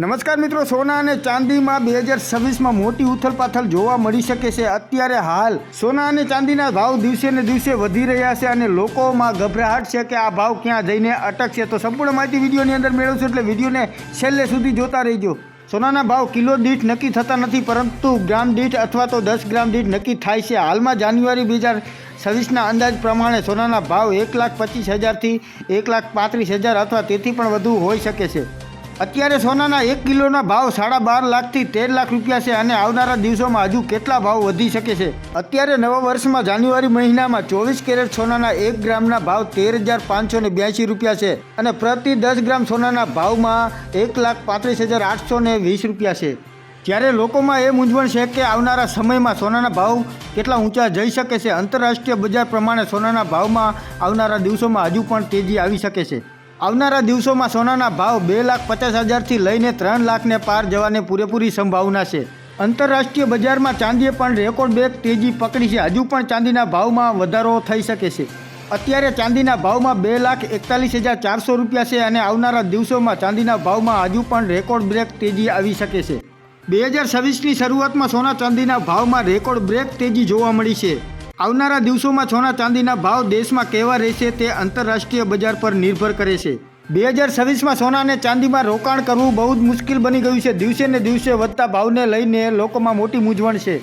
નમસ્કાર મિત્રો, સોના અને ચાંદીમાં બે હજાર છવ્વીસમાં મોટી ઉથલપાથલ જોવા મળી શકે છે. અત્યારે હાલ સોના અને ચાંદીના ભાવ દિવસે ને દિવસે વધી રહ્યા છે અને લોકોમાં ગભરાહટ છે કે આ ભાવ ક્યાં જઈને અટકશે. તો સંપૂર્ણ માહિતી વિડીયોની અંદર મેળવશું એટલે વિડીયોને છેલ્લે સુધી જોતા રહેજો. સોનાના ભાવ કિલો દીઠ નક્કી થતા નથી, પરંતુ ગ્રામ દીઠ અથવા તો દસ ગ્રામ દીઠ નક્કી થાય છે. હાલમાં જાન્યુઆરી બે હજાર છવ્વીસના અંદાજ પ્રમાણે સોનાના ભાવ એક લાખ પચીસ હજારથી એક લાખ પાંત્રીસ હજાર અથવા તેથી પણ વધુ હોઈ શકે છે. અત્યારે સોનાના એક કિલોના ભાવ સાડા બાર લાખથી તેર લાખ રૂપિયા છે અને આવનારા દિવસોમાં હજુ કેટલા ભાવ વધી શકે છે? અત્યારે નવા વર્ષમાં જાન્યુઆરી મહિનામાં ચોવીસ કેરેટ સોનાના એક ગ્રામના ભાવ તેર હજાર પાંચસો ને બ્યાસી રૂપિયા છે અને પ્રતિ દસ ગ્રામ સોનાના ભાવમાં એક લાખ પાંત્રીસ હજાર આઠસો ને વીસ રૂપિયા છે. જ્યારે લોકોમાં એ મૂંઝવણ છે કે આવનારા સમયમાં સોનાના ભાવ કેટલા ઊંચા જઈ શકે છે આંતરરાષ્ટ્રીય બજાર પ્રમાણે સોનાના ભાવમાં આવનારા દિવસોમાં હજુ પણ તેજી આવી શકે છે. આવનારા દિવસોમાં સોનાના ભાવ બે લાખ પચાસ હજારથી લઈને ત્રણ લાખને પાર જવાની પૂરેપૂરી સંભાવના છે. આંતરરાષ્ટ્રીય બજારમાં ચાંદીએ પણ રેકોર્ડ બ્રેક તેજી પકડી છે. હજુ પણ ચાંદીના ભાવમાં વધારો થઈ શકે છે. અત્યારે ચાંદીના ભાવમાં બે લાખ એકતાલીસ હજાર ચારસો રૂપિયા છે અને આવનારા દિવસોમાં ચાંદીના ભાવમાં હજુ પણ રેકોર્ડ બ્રેક તેજી આવી શકે છે. બે હજાર છવ્વીસની શરૂઆતમાં સોના ચાંદીના ભાવમાં રેકોર્ડ બ્રેક તેજી જોવા મળી છે. આવનારા દિવસોમાં સોના ચાંદીના ભાવ દેશમાં કેવા રહેશે તે આંતરરાષ્ટ્રીય બજાર પર નિર્ભર કરે છે. બે હજાર છવ્વીસમાં સોના અને ચાંદીમાં રોકાણ કરવું બહુ જ મુશ્કેલ બની ગયું છે. દિવસે ને દિવસે વધતા ભાવને લઈને લોકોમાં મોટી મૂંઝવણ છે.